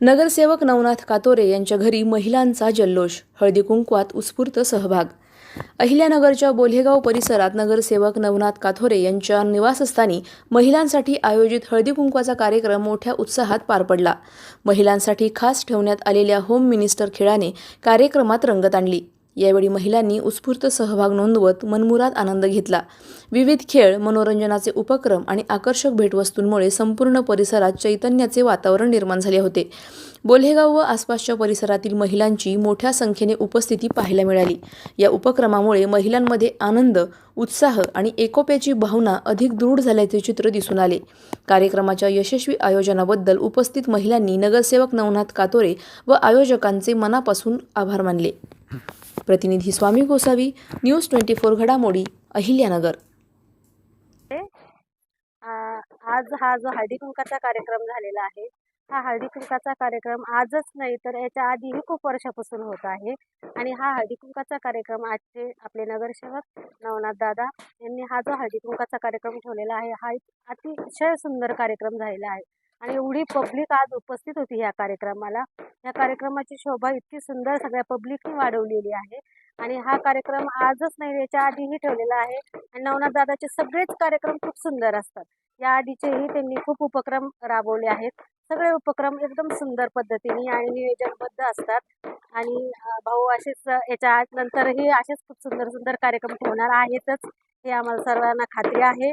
नगरसेवक नवनाथ कातोरे यांच्या घरी महिलांचा जल्लोष हळदी कुंकवात उत्स्फूर्त सहभाग. अहिल्यानगरच्या बोल्हेगाव परिसरात नगरसेवक नवनाथ काथोरे यांच्या निवासस्थानी महिलांसाठी आयोजित हळदी कुंकवाचा कार्यक्रम मोठ्या उत्साहात पार पडला. महिलांसाठी खास ठेवण्यात आलेल्या होम मिनिस्टर खेळाने कार्यक्रमात रंगत आणली. यावेळी महिलांनी उत्स्फूर्त सहभाग नोंदवत मनमुराद आनंद घेतला. विविध खेळ मनोरंजनाचे उपक्रम आणि आकर्षक भेटवस्तूंमुळे संपूर्ण परिसरात चैतन्याचे वातावरण निर्माण झाले होते. बोल्हेगाव व आसपासच्या परिसरातील महिलांची मोठ्या संख्येने उपस्थिती पाहायला मिळाली. या उपक्रमामुळे महिलांमध्ये आनंद उत्साह आणि एकोप्याची भावना अधिक दृढ झाल्याचे चित्र दिसून आले. कार्यक्रमाच्या यशस्वी आयोजनाबद्दल उपस्थित महिलांनी नगरसेवक नवनाथ कातोरे व आयोजकांचे मनापासून आभार मानले. प्रतिनिधी Swami Gosavi news twenty four घडामोडी अहिल्यानगर. आज हा जो हळदी कुंकाचा कार्यक्रम झालेला आहे हा हळदी कुंकाचा कार्यक्रम आजच नाही तर याच्या आधीही खूप वर्षापासून होत आहे. आणि हा हळदी कुंकाचा कार्यक्रम आजचे आपले नगरसेवक नवनाथ दादा यांनी हा जो हळदी कुंकाचा कार्यक्रम ठेवलेला आहे हा एक अतिशय सुंदर कार्यक्रम झालेला आहे. आणि एवढी पब्लिक आज उपस्थित होती या कार्यक्रमाला. या कार्यक्रमाची शोभा इतकी सुंदर सगळ्या पब्लिकने वाढवलेली आहे. आणि हा कार्यक्रम आजच नाही याच्या आधीही ठेवलेला आहे. आणि नवनाथ दादाचे सगळेच कार्यक्रम खूप सुंदर असतात. या आधीचेही त्यांनी खूप उपक्रम राबवले आहेत. सगळे उपक्रम एकदम सुंदर पद्धतीने आणि नियोजनबद्ध असतात. आणि भाऊ असेच याच्या नंतरही असेच खूप सुंदर सुंदर कार्यक्रम ठेवणार आहेतच हे आम्हाला सर्वांना खात्री आहे.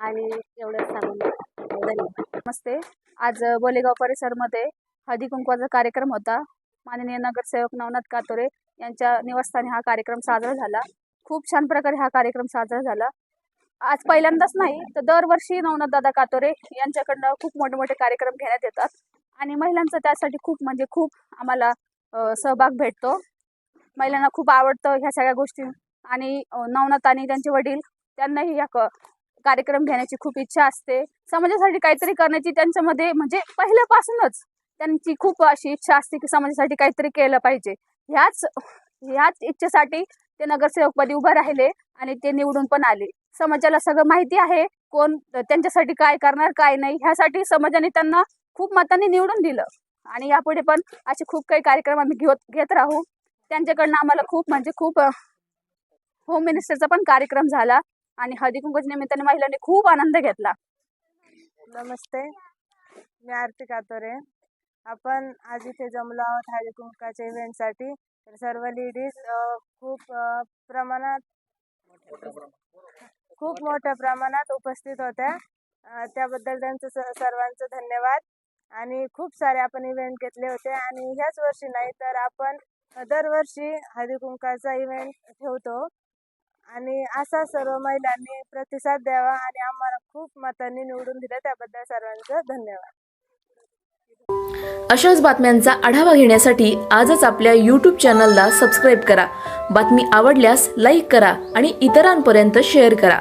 आणि एवढंच सांगून धन्यवाद. नमस्ते. आज बोलेगाव परिसरमध्ये हळदी कुंकवाचा कार्यक्रम होता. माननीय नगरसेवक नवनाथ कातोरे यांच्या निवासस्थानी हा कार्यक्रम साजरा झाला. खूप छान प्रकारे हा कार्यक्रम साजरा झाला. आज पहिल्यांदाच नाही तर दरवर्षी नवनाथ दादा कातोरे यांच्याकडनं खूप मोठे मोठे कार्यक्रम घेण्यात येतात. आणि महिलांचं त्यासाठी खूप म्हणजे खूप आम्हाला सहभाग भेटतो. महिलांना खूप आवडतं ह्या सगळ्या गोष्टी. आणि नवनाथ आणि त्यांचे वडील त्यांनाही या क- कार्यक्रम घेण्याची खूप इच्छा असते. समाजासाठी काहीतरी करण्याची त्यांच्यामध्ये म्हणजे पहिल्यापासूनच त्यांची खूप अशी इच्छा असते की समाजासाठी काहीतरी केलं पाहिजे. ह्याच ह्याच इच्छेसाठी ते नगरसेवकपदी उभे राहिले आणि ते निवडून पण आले. समाजाला सगळं माहिती आहे कोण त्यांच्यासाठी काय करणार काय नाही ह्यासाठी समाजाने त्यांना खूप मतांनी निवडून दिलं. आणि यापुढे पण असे खूप काही कार्यक्रम आम्ही घेत घेत राहू. त्यांच्याकडनं आम्हाला खूप म्हणजे खूप होम मिनिस्टरचा पण कार्यक्रम झाला. आणि हळदी कुंकूच्या निमित्ताने महिलांनी खूप आनंद घेतला. नमस्ते. मी आरती कातोरे. आपण आज इथे जमलो आहोत हळदी कुंकाच्या इव्हेंटसाठी तर सर्व लेडीज खूप प्रमाणात खूप मोठ्या प्रमाणात उपस्थित होत्या. त्याबद्दल त्यांचं स- सर्वांचं धन्यवाद. आणि खूप सारे आपण इव्हेंट घेतले होते. आणि ह्याच वर्षी नाही तर आपण दरवर्षी हळदी कुंकाचा इव्हेंट ठेवतो. आणि असा सर्व महिलांनी प्रतिसाद द्यावा आणि आम्हाला खूप मतांनी निवडून दिलं त्याबद्दल सर्वांचं धन्यवाद. अशाच बातम्यांचा आढावा घेण्यासाठी आजच आपल्या यूट्यूब चॅनलला सबस्क्राईब करा. बातमी आवडल्यास लाईक करा आणि इतरांपर्यंत शेअर करा.